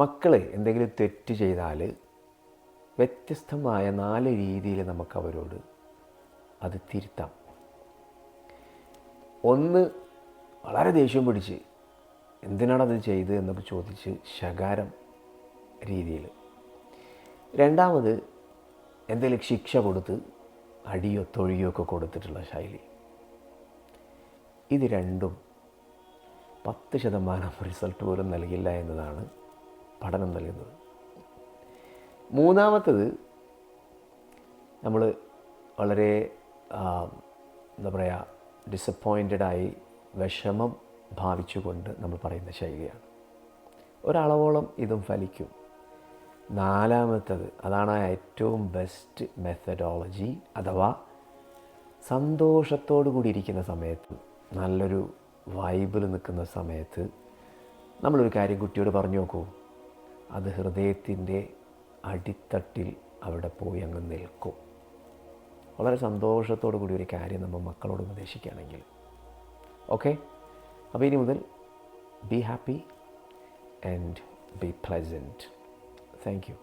മക്കൾ എന്തെങ്കിലും തെറ്റ് ചെയ്താൽ വ്യത്യസ്തമായ നാല് രീതിയിൽ നമുക്ക് അവരോട് അത് തിരുത്താം. ഒന്ന് വളരെ ദേഷ്യം പിടിച്ച് എന്തിനാണ് അത് ചെയ്ത് എന്നൊക്കെ ചോദിച്ച് ശകാരം രീതിയിൽ രണ്ടാമത് എന്തെങ്കിലും ശിക്ഷ കൊടുത്ത് അടിയോ തൊഴിയോ ഒക്കെ കൊടുത്തിട്ടുള്ള ശൈലി. ഇത് രണ്ടും പത്ത് ശതമാനം റിസൾട്ട് പോലും നൽകില്ല എന്നതാണ് പഠനം നൽകുന്നത്. മൂന്നാമത്തത് നമ്മൾ വളരെ എന്താ പറയുക ഡിസപ്പോയിന്റഡായി വിഷമം ഭാവിച്ചുകൊണ്ട് നമ്മൾ പറയുന്ന ശൈലിയാണ്. ഒരളവോളം ഇതും ഫലിക്കും. നാലാമത്തത് അതാണ് ഏറ്റവും ബെസ്റ്റ് മെത്തഡോളജി അഥവാ സന്തോഷത്തോടു കൂടി ഇരിക്കുന്ന സമയത്ത് നല്ലൊരു വൈബിൽ നിൽക്കുന്ന സമയത്ത് നമ്മളൊരു കാര്യം കുട്ടിയോട് പറഞ്ഞു നോക്കൂ. അത് ഹൃദയത്തിന്റെ അടിത്തട്ടിൽ അവിടെ പോയി അങ്ങ് നിൽക്കും. വളരെ സന്തോഷത്തോടു കൂടി ഒരു കാര്യം നമ്മൾ മക്കളോട് ഉപദേശിക്കുകയാണെങ്കിൽ. ഓക്കെ അപ്പോൾ ഇനി മുതൽ be happy and be pleasant thank you